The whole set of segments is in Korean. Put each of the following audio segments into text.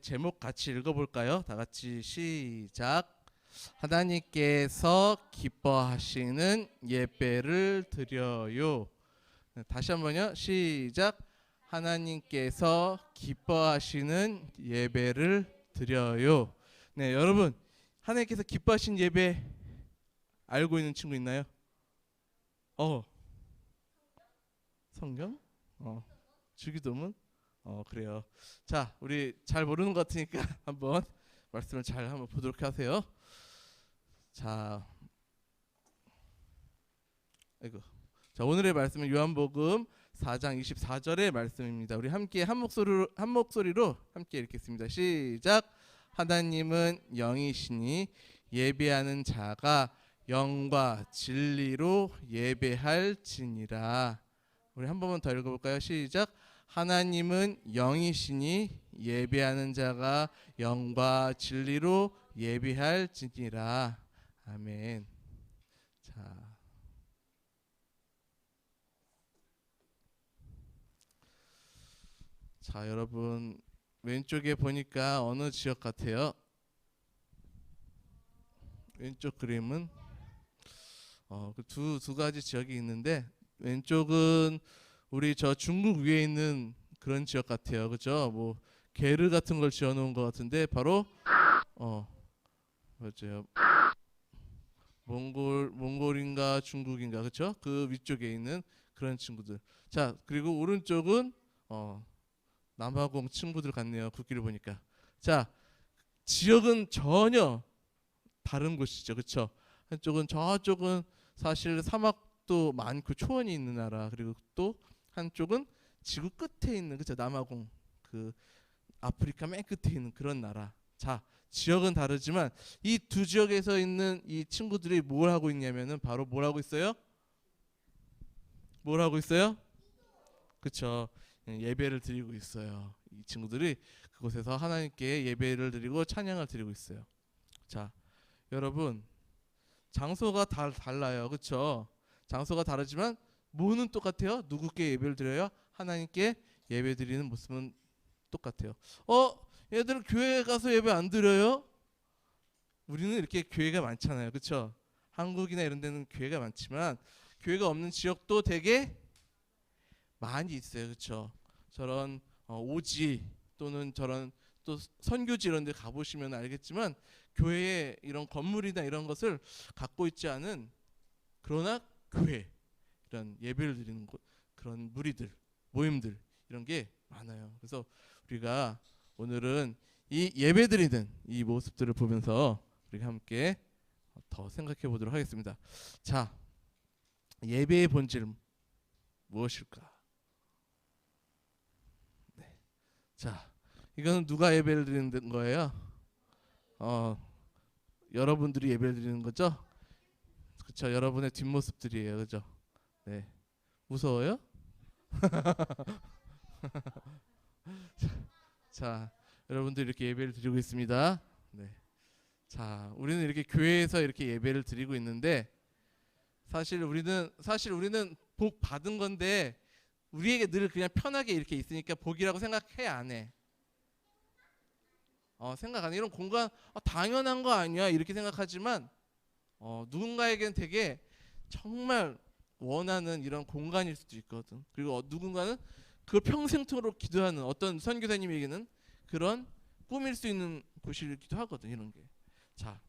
제목 같이 읽어볼까요? 다 같이 시작. 하나님께서 기뻐하시는 예배를 드려요. 네, 다시 한번요. 시작. 하나님께서 기뻐하시는 예배를 드려요. 네, 여러분 하나님께서 기뻐하신 예배 알고 있는 친구 있나요? 어. 성경? 어. 주기도문? 어, 그래요. 자, 우리 잘 모르는 것 같으니까 한번 말씀을 잘 한번 보도록 하세요. 자. 아이고. 자, 오늘의 말씀은 요한복음 4장 24절의 말씀입니다. 우리 함께 한 목소리로 한 목소리로 함께 읽겠습니다. 시작. 하나님은 영이시니 예배하는 자가 영과 진리로 예배할지니라. 우리 한 번만 더 읽어볼까요? 시작. 하나님은 영이시니 예배하는 자가 영과 진리로 예배할지니라. 아멘. 자. 자, 여러분 왼쪽에 보니까 어느 지역 같아요? 왼쪽 그림은 어, 그 두 두 가지 지역이 있는데 왼쪽은 우리 저 중국 위에 있는 그런 지역 같아요. 그죠? 뭐 게르 같은 걸 지어 놓은 것 같은데 바로 어 맞아요. 몽골 몽골인가 중국인가 그렇죠? 그 위쪽에 있는 그런 친구들. 자, 그리고 오른쪽은 어 남아공 친구들 같네요. 국기를 보니까. 자, 지역은 전혀 다른 곳이죠. 그렇죠? 한쪽은 저쪽은 사실 사막도 많고 초원이 있는 나라 그리고 또 한쪽은 지구 끝에 있는 그죠 남아공 그 아프리카 맨 끝에 있는 그런 나라. 자 지역은 다르지만 이 두 지역에서 있는 이 친구들이 뭘 하고 있냐면은 바로 뭘 하고 있어요? 뭘 하고 있어요? 그쵸. 예배를 드리고 있어요. 이 친구들이 그곳에서 하나님께 예배를 드리고 찬양을 드리고 있어요. 자 여러분 장소가 다 달라요. 그렇죠? 장소가 다르지만 뭐는 똑같아요? 누구께 예배를 드려요? 하나님께 예배 드리는 모습은 똑같아요. 어, 얘들은 교회 가서 예배 안 드려요? 우리는 이렇게 교회가 많잖아요. 그렇죠? 한국이나 이런 데는 교회가 많지만 교회가 없는 지역도 되게 많이 있어요. 그렇죠? 저런 어, 오지 또는 저런 또 선교지 이런 데 가보시면 알겠지만 교회에 이런 건물이나 이런 것을 갖고 있지 않은 그러나 교회 이런 예배를 드리는 곳 그런 무리들 모임들 이런 게 많아요. 그래서 우리가 오늘은 이 예배 드리는 이 모습들을 보면서 우리가 함께 더 생각해 보도록 하겠습니다. 자, 예배의 본질 무엇일까? 네. 자, 이거는 누가 예배를 드리는 거예요? 어, 여러분들이 예배를 드리는 거죠? 그렇죠. 여러분의 뒷모습들이에요. 그죠? 네. 무서워요? 자, 여러분들 이렇게 예배를 드리고 있습니다. 네. 자, 우리는 이렇게 교회에서 이렇게 예배를 드리고 있는데 사실 우리는 사실 우리는 복 받은 건데 우리에게 늘 그냥 편하게 이렇게 있으니까 복이라고 생각해 안 해. 어, 생각 안 해. 이런 공간 아, 당연한 거 아니야 이렇게 생각하지만 어, 누군가에겐 되게 정말 원하는 이런 공간일 수도 있거든. 그리고 어, 누군가는 그걸 평생토록 기도하는 어떤 선교사님에게는 그런 꿈일 수 있는 곳이기도 하거든 이런 게. 자,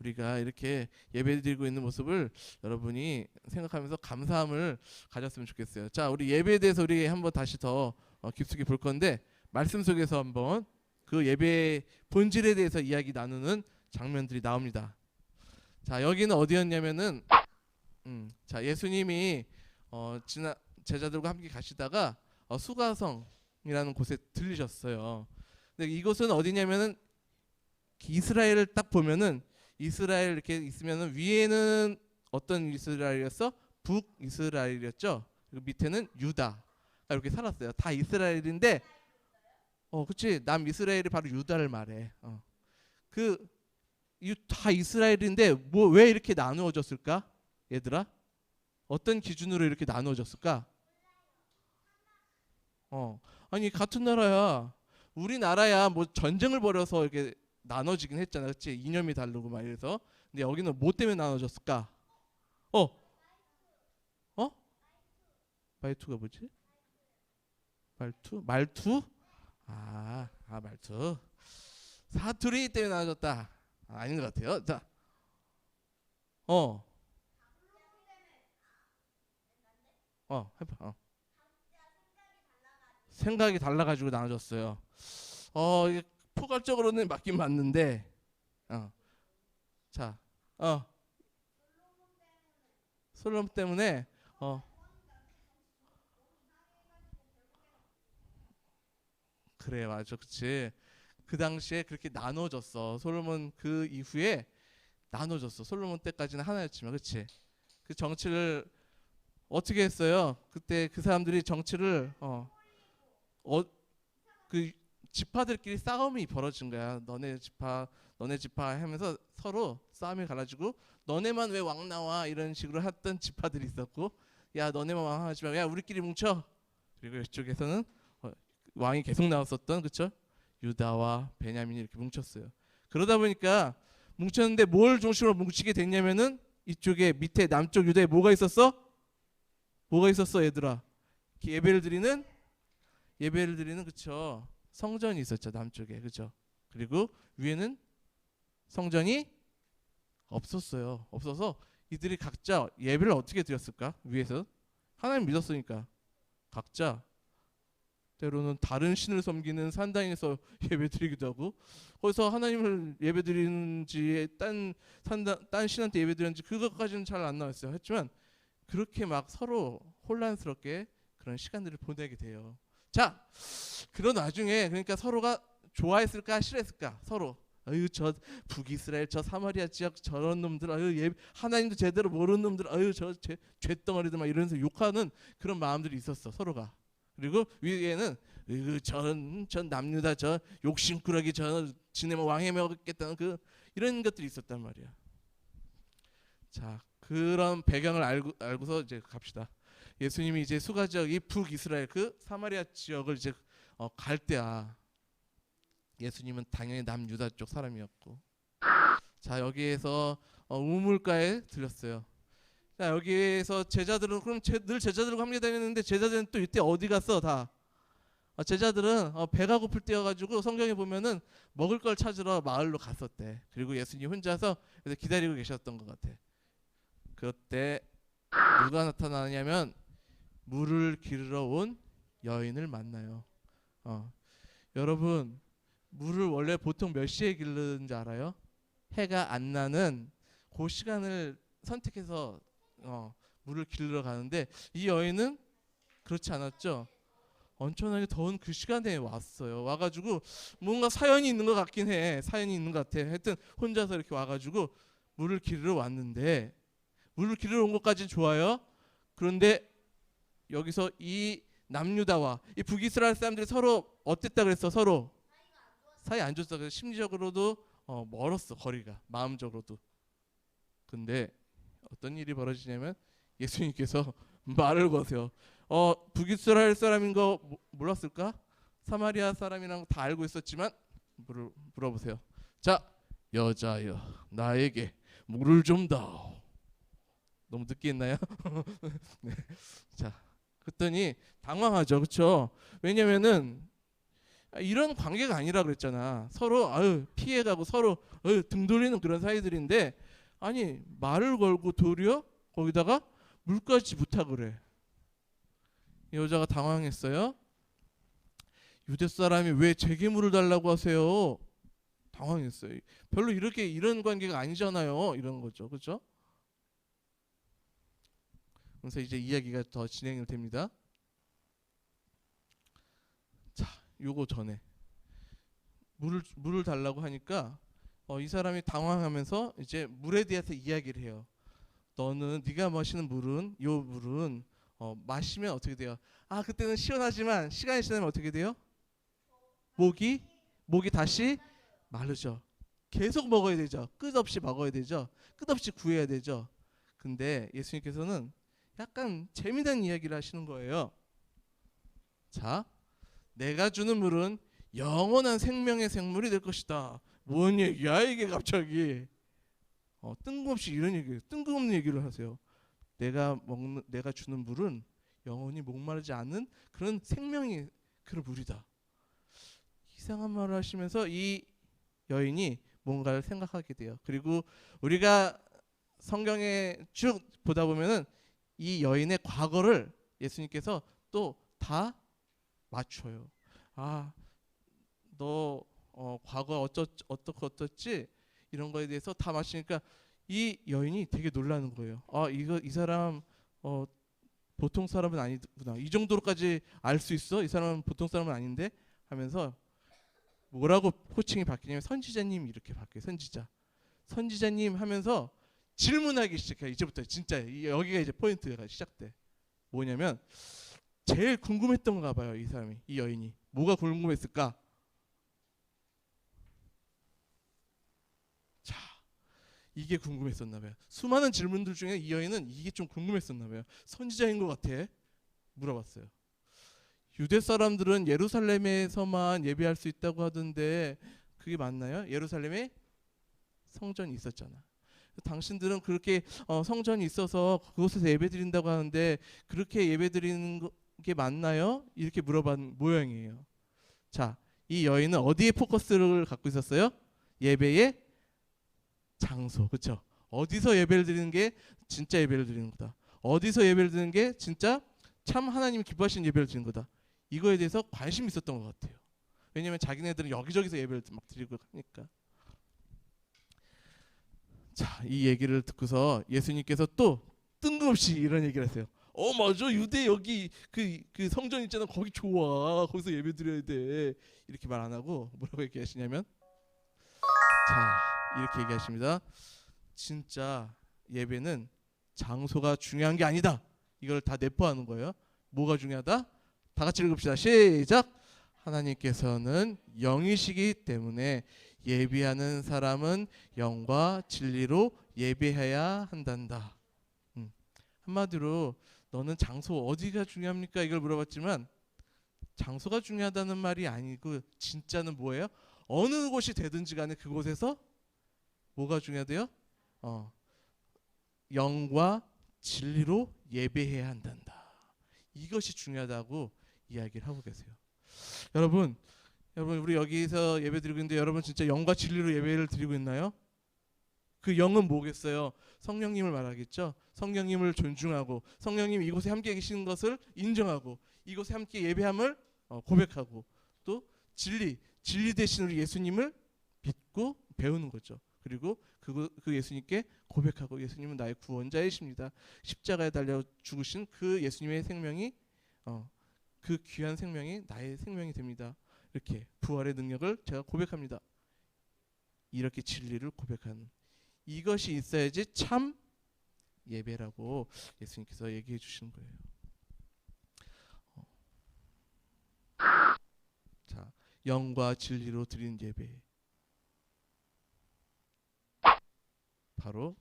우리가 이렇게 예배드리고 있는 모습을 여러분이 생각하면서 감사함을 가졌으면 좋겠어요. 자, 우리 예배에 대해서 우리 한번 다시 더 어, 깊숙이 볼 건데 말씀 속에서 한번 그 예배의 본질에 대해서 이야기 나누는 장면들이 나옵니다. 자 여기는 어디였냐면은 음, 자 예수님이 어, 지나 제자들과 함께 가시다가 어, 수가성이라는 곳에 들리셨어요. 근데 이곳은 어디냐면은 이스라엘을 딱 보면은 이스라엘 이렇게 있으면은 위에는 어떤 이스라엘이었어? 북 이스라엘이었죠. 그리고 밑에는 유다 이렇게 살았어요. 다 이스라엘인데 어, 그치. 남 이스라엘이 바로 유다를 말해. 어. 그, 이다 이스라엘인데, 뭐, 왜 이렇게 나누어졌을까? 얘들아? 어떤 기준으로 이렇게 나누어졌을까? 어. 아니, 같은 나라야. 우리나라야 뭐 전쟁을 벌여서 이렇게 나눠지긴 했잖아, 그렇지? 이념이 다르고 막 이래서. 근데 여기는 뭐 때문에 나눠졌을까? 어, 어? 말투가 뭐지? 말투? 말투? 아, 아 말투. 사투리 때문에 나눠졌다. 아, 아닌 것 같아요. 자, 어, 어, 해봐. 어. 생각이 달라가지고 나눠졌어요. 어, 포괄적으로는 맞긴 맞는데, 어, 자, 어, 솔로몬 때문에, 어, 그래, 맞아, 그치. 그 당시에 그렇게 나눠졌어. 솔로몬 그 이후에 나눠졌어. 솔로몬 때까지는 하나였지만, 그치. 그 정치를 어떻게 했어요? 그때 그 사람들이 정치를 어, 어, 그 지파들끼리 싸움이 벌어진 거야. 너네 지파, 너네 지파 하면서 서로 싸움이 갈라지고 너네만 왜 왕 나와 이런 식으로 했던 지파들이 있었고, 야 너네만 왕 하지 말고 야 우리끼리 뭉쳐. 그리고 이쪽에서는 어, 왕이 계속 나왔었던 그쵸? 유다와 베냐민이 이렇게 뭉쳤어요. 그러다 보니까 뭉쳤는데 뭘 중심으로 뭉치게 됐냐면은 이쪽에 밑에 남쪽 유다에 뭐가 있었어? 뭐가 있었어 얘들아? 예배를 드리는 예배를 드리는 그쵸? 성전이 있었죠 남쪽에. 그쵸? 그리고 위에는 성전이 없었어요. 없어서 이들이 각자 예배를 어떻게 드렸을까? 위에서. 하나님 믿었으니까. 각자 때로는 다른 신을 섬기는 산당에서 예배 드리기도 하고 거기서 하나님을 예배 드리는지 딴 산당 딴 신한테 예배 드리는지 그것까지는 잘 안 나왔어요. 했지만 그렇게 막 서로 혼란스럽게 그런 시간들을 보내게 돼요. 자, 그런 와중에 그러니까 서로가 좋아했을까 싫어했을까 서로. 아유 저 북이스라엘 저 사마리아 지역 저런 놈들 아유 예, 하나님도 제대로 모르는 놈들 아유 저 죄, 죄덩어리들 막 이러면서 욕하는 그런 마음들이 있었어 서로가 그리고 위에는 으, 전, 전 남유다 저 욕심꾸러기 저 지네만 왕해 먹겠다는 그 이런 것들이 있었단 말이야 자 그런 배경을 알고 알고서 이제 갑시다. 예수님이 이제 수가 지역 이 북이스라엘 그 사마리아 지역을 이제 어, 갈 때야. 예수님은 당연히 남유다 쪽 사람이었고. 자 여기에서 어, 우물가에 들렸어요. 자 여기에서 제자들은 그럼 제, 늘 제자들과 함께 다녔는데 제자들은 또 이때 어디 갔어 다? 어, 제자들은 어, 배가 고플 때여가지고 성경에 보면은 먹을 걸 찾으러 마을로 갔었대. 그리고 예수님 혼자서 기다리고 계셨던 것 같아. 그때 누가 나타나냐면 물을 기르러 온 여인을 만나요. 어. 여러분 물을 원래 보통 몇 시에 기르는지 알아요? 해가 안 나는 그 시간을 선택해서 어, 물을 기르러 가는데 이 여인은 그렇지 않았죠. 엄청나게 더운 그 시간에 왔어요. 와가지고 뭔가 사연이 있는 것 같긴 해. 사연이 있는 것 같아. 하여튼 혼자서 이렇게 와가지고 물을 기르러 왔는데 물을 기르러 온 것까지는 좋아요. 그런데 여기서 이 남유다와 이 북이스라엘 사람들이 서로 어땠다 그랬어 서로 사이 안 좋았어. 그래서 심리적으로도 어, 멀었어 거리가 마음적으로도. 근데 어떤 일이 벌어지냐면 예수님께서 말을 거세요. 어 북이스라엘 사람인 거 모- 몰랐을까? 사마리아 사람이랑 다 알고 있었지만 물을 물어보세요. 자 여자여 나에게 물을 좀 다오. 너무 늦게 했나요? 네. 자, 그랬더니 당황하죠, 그렇죠? 왜냐면은 이런 관계가 아니라 그랬잖아. 서로 아유 피해가고 서로 아유, 등 돌리는 그런 사이들인데 아니 말을 걸고 도리어 거기다가 물까지 부탁을 해. 이 여자가 당황했어요. 유대 사람이 왜 제게 물을 달라고 하세요? 당황했어요. 별로 이렇게 이런 관계가 아니잖아요. 이런 거죠, 그렇죠? 그래서 이제 이야기가 더 진행이 됩니다. 자, 요거 전에 물을 물을 달라고 하니까 어, 이 사람이 당황하면서 이제 물에 대해서 이야기를 해요. 너는 네가 마시는 물은 요 물은 어, 마시면 어떻게 돼요? 아 그때는 시원하지만 시간이 지나면 어떻게 돼요? 목이 목이 다시 마르죠. 계속 먹어야 되죠. 끝없이 먹어야 되죠. 끝없이 구해야 되죠. 근데 예수님께서는 약간 재미난 이야기를 하시는 거예요. 자, 내가 주는 물은 영원한 생명의 생물이 될 것이다. 뭔 얘기야 이게 갑자기? 어, 뜬금없이 이런 얘기, 뜬금없는 얘기를 하세요. 내가 먹는, 내가 주는 물은 영원히 목마르지 않는 그런 생명이 그런 물이다. 이상한 말을 하시면서 이 여인이 뭔가를 생각하게 돼요. 그리고 우리가 성경에 쭉 보다 보면은 이 여인의 과거를 예수님께서 또 다 맞춰요. 아, 너 어, 과거 어쩌 어떻고 어떻지 이런 거에 대해서 다 맞추니까 이 여인이 되게 놀라는 거예요. 아, 이거 이 사람 어, 보통 사람은 아니구나. 이 정도로까지 알 수 있어? 이 사람은 보통 사람은 아닌데 하면서 뭐라고 호칭이 바뀌냐면 선지자님 이렇게 바뀌어요. 선지자. 선지자님 하면서 질문하기 시작해요. 이제부터 진짜 이- 여기가 이제 포인트가 시작돼. 뭐냐면 제일 궁금했던가 봐요. 이 사람이 이 여인이 뭐가 궁금했을까? 자, 이게 궁금했었나 봐요. 수많은 질문들 중에 이 여인은 이게 좀 궁금했었나 봐요. 선지자인 것 같아. 물어봤어요. 유대 사람들은 예루살렘에서만 예배할 수 있다고 하던데 그게 맞나요? 예루살렘에 성전이 있었잖아. 당신들은 그렇게 어, 성전이 있어서 그곳에서 예배드린다고 하는데 그렇게 예배드리는 거- 게 맞나요? 이렇게 물어본 모양이에요. 자, 이 여인은 어디에 포커스를 갖고 있었어요? 예배의 장소, 그렇죠? 어디서 예배를 드리는 게 진짜 예배를 드리는 거다. 어디서 예배를 드리는 게 진짜 참 하나님 기뻐하시는 예배를 드리는 거다. 이거에 대해서 관심이 있었던 것 같아요. 왜냐하면 자기네들은 여기저기서 예배를 막 드리고 하니까. 자, 이 얘기를 듣고서 예수님께서 또 뜬금없이 이런 얘기를 하세요. 어 맞아 유대 여기 그 그 성전 있잖아 거기 좋아 거기서 예배 드려야 돼 이렇게 말 안 하고 뭐라고 얘기하시냐면 자 이렇게 얘기하십니다. 진짜 예배는 장소가 중요한 게 아니다. 이걸 다 내포하는 거예요. 뭐가 중요하다? 다 같이 읽읍시다. 시작. 하나님께서는 영이시기 때문에 예비하는 사람은 영과 진리로 예배해야 한단다. 음. 한마디로 너는 장소 어디가 중요합니까? 이걸 물어봤지만 장소가 중요하다는 말이 아니고 진짜는 뭐예요? 어느 곳이 되든지 간에 그곳에서 뭐가 중요하대요? 어. 영과 진리로 예배해야 한단다. 이것이 중요하다고 이야기를 하고 계세요. 여러분, 여러분 우리 여기서 예배 드리고 있는데 여러분 진짜 영과 진리로 예배를 드리고 있나요? 그 영은 뭐겠어요? 성령님을 말하겠죠. 성령님을 존중하고 성령님 이곳에 함께 계시는 것을 인정하고 이곳에 함께 예배함을 어, 고백하고 또 진리 진리 대신 우리 예수님을 믿고 배우는 거죠. 그리고 그, 그 예수님께 고백하고 예수님은 나의 구원자이십니다. 십자가에 달려 죽으신 그 예수님의 생명이 어, 그 귀한 생명이 나의 생명이 됩니다. 이렇게 부활의 능력을 제가 고백합니다. 이렇게 진리를 고백하는 이것이 있어야지 참 예배라고 예수님께서 얘기해 주시는 거예요. 어. 자, 영과 진리로 드리는 예배. 바로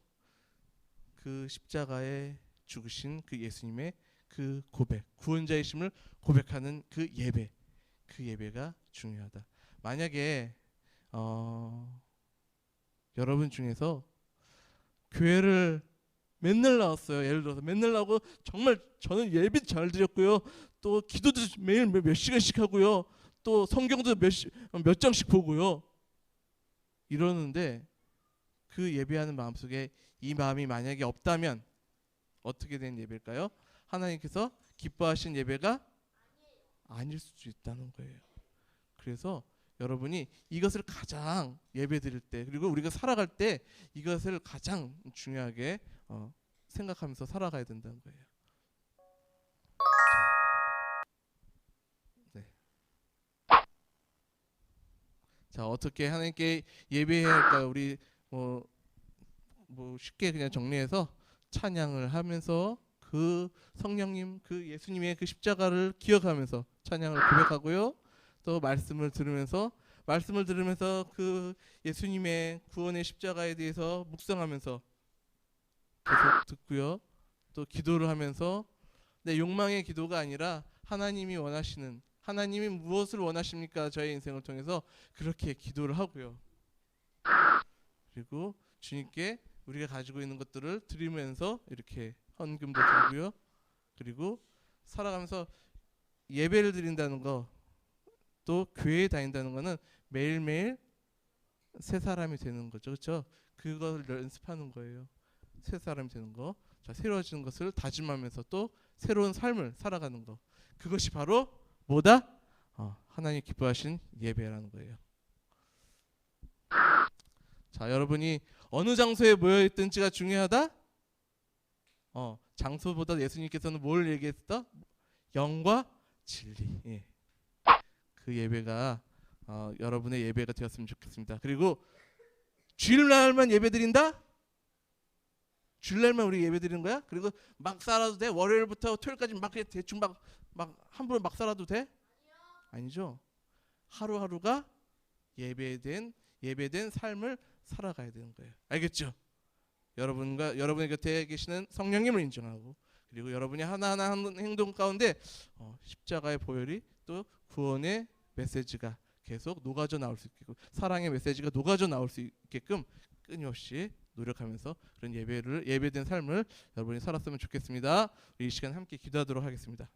그 십자가에 죽으신 그 예수님의 그 고백, 구원자이심을 고백하는 그 예배, 그 예배가 중요하다. 만약에 어, 여러분 중에서 교회를 맨날 나왔어요. 예를 들어서 맨날 나오고 정말 저는 예배 잘 드렸고요. 또 기도도 매일 몇, 몇 시간씩 하고요. 또 성경도 몇, 시, 몇 장씩 보고요. 이러는데 그 예배하는 마음속에 이 마음이 만약에 없다면 어떻게 된 예배일까요? 하나님께서 기뻐하신 예배가 아닐 수도 있다는 거예요. 그래서 여러분이 이것을 가장 예배 드릴 때 그리고 우리가 살아갈 때 이것을 가장 중요하게 어, 생각하면서 살아가야 된다는 거예요. 네. 자 어떻게 하나님께 예배해야 할까요? 우리 뭐, 뭐 쉽게 그냥 정리해서 찬양을 하면서 그 성령님 그 예수님의 그 십자가를 기억하면서 찬양을 고백하고요. 또 말씀을 들으면서 말씀을 들으면서 그 예수님의 구원의 십자가에 대해서 묵상하면서 계속 듣고요. 또 기도를 하면서 내 욕망의 기도가 아니라 하나님이 원하시는 하나님이 무엇을 원하십니까? 저의 인생을 통해서 그렇게 기도를 하고요. 그리고 주님께 우리가 가지고 있는 것들을 드리면서 이렇게 헌금도 드리고요. 그리고 살아가면서 예배를 드린다는 거, 또 교회에 다닌다는 거는 매일매일 새 사람이 되는 거죠. 그렇죠? 그걸 연습하는 거예요. 새 사람이 되는 거. 자, 새로워지는 것을 다짐하면서 또 새로운 삶을 살아가는 거. 그것이 바로 뭐다? 어, 하나님 기뻐하신 예배라는 거예요. 자, 여러분이 어느 장소에 모여 있든지가 중요하다? 어, 장소보다 예수님께서는 뭘 얘기했다? 영과 진리. 예. 그 예배가 어, 여러분의 예배가 되었으면 좋겠습니다. 그리고 주일날만 예배드린다? 주일날만 우리 예배드리는 거야? 그리고 막 살아도 돼? 월요일부터 토요일까지 막 대충 막, 막 함부로 막 살아도 돼? 아니죠. 하루하루가 예배된 예배된 삶을 살아가야 되는 거예요. 알겠죠? 여러분과 여러분의 곁에 계시는 성령님을 인정하고 그리고 여러분이 하나하나 하는 행동 가운데 어, 십자가의 보혈이 또 구원의 메시지가 계속 녹아져 나올 수 있게끔 사랑의 메시지가 녹아져 나올 수 있게끔 끊임없이 노력하면서 그런 예배를 예배된 삶을 여러분이 살았으면 좋겠습니다. 이 시간 함께 기도하도록 하겠습니다.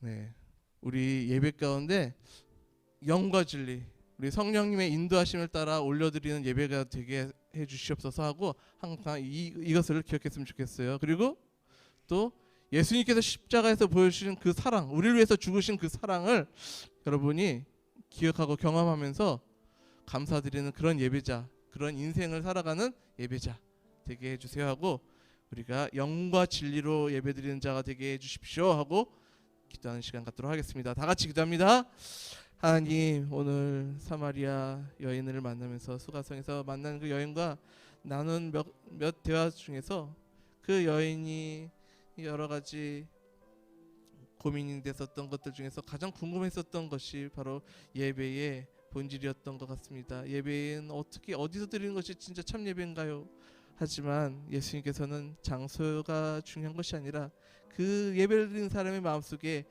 네, 우리 예배 가운데 영과 진리, 우리 성령님의 인도하심을 따라 올려드리는 예배가 되게 해 주시옵소서 하고 항상 이, 이것을 기억했으면 좋겠어요. 그리고 또 예수님께서 십자가에서 보여주신 그 사랑, 우리를 위해서 죽으신 그 사랑을 여러분이 기억하고 경험하면서 감사드리는 그런 예배자, 그런 인생을 살아가는 예배자 되게 해주세요 하고 우리가 영과 진리로 예배드리는 자가 되게 해주십시오 하고 기도하는 시간 갖도록 하겠습니다. 다 같이 기도합니다. 하나님 오늘 사마리아 여인을 만나면서 수가성에서 만난 그 여인과 나눈 몇, 몇 대화 중에서 그 여인이 여러 가지 고민이 됐었던 것들 중에서 가장 궁금했었던 것이 바로 예배의 본질이었던 것 같습니다. 예배는 어떻게 어디서 드리는 것이 진짜 참 예배인가요? 하지만 예수님께서는 장소가 중요한 것이 아니라 그 예배를 드리는 사람의 마음속에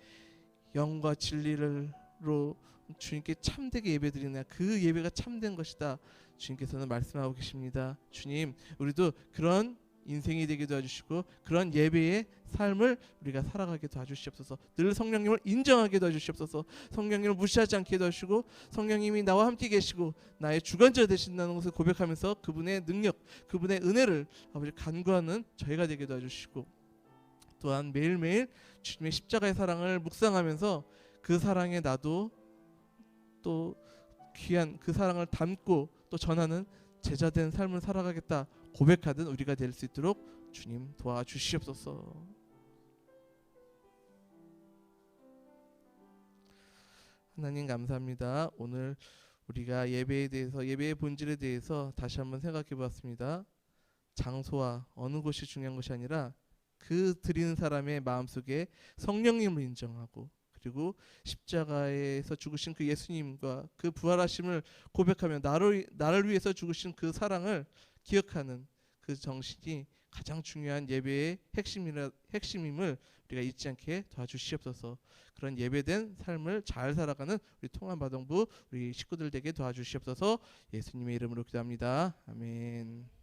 영과 진리를로 주님께 참되게 예배드리냐 그 예배가 참된 것이다. 주님께서는 말씀하고 계십니다. 주님, 우리도 그런 인생이 되게 도와주시고 그런 예배의 삶을 우리가 살아가게 도와주시옵소서. 늘 성령님을 인정하게 도와주시옵소서. 성령님을 무시하지 않게 도와주시고 성령님이 나와 함께 계시고 나의 주관자 되신다는 것을 고백하면서 그분의 능력, 그분의 은혜를 아버지 간구하는 저희가 되게 도와주시고 또한 매일매일 주님의 십자가의 사랑을 묵상하면서 그 사랑에 나도 또 귀한 그 사랑을 담고 또 전하는 제자된 삶을 살아가겠다 고백하던 우리가 될 수 있도록 주님 도와주시옵소서. 하나님 감사합니다. 오늘 우리가 예배에 대해서 예배의 본질에 대해서 다시 한번 생각해 보았습니다. 장소와 어느 곳이 중요한 것이 아니라 그 드리는 사람의 마음속에 성령님을 인정하고 그리고 십자가에서 죽으신 그 예수님과 그 부활하심을 고백하며 나를 나를 위해서 죽으신 그 사랑을 기억하는 그 정신이 가장 중요한 예배의 핵심이라 핵심임을 우리가 잊지 않게 도와주시옵소서. 그런 예배된 삶을 잘 살아가는 우리 통합마동부 우리 식구들 되게 도와주시옵소서. 예수님의 이름으로 기도합니다. 아멘.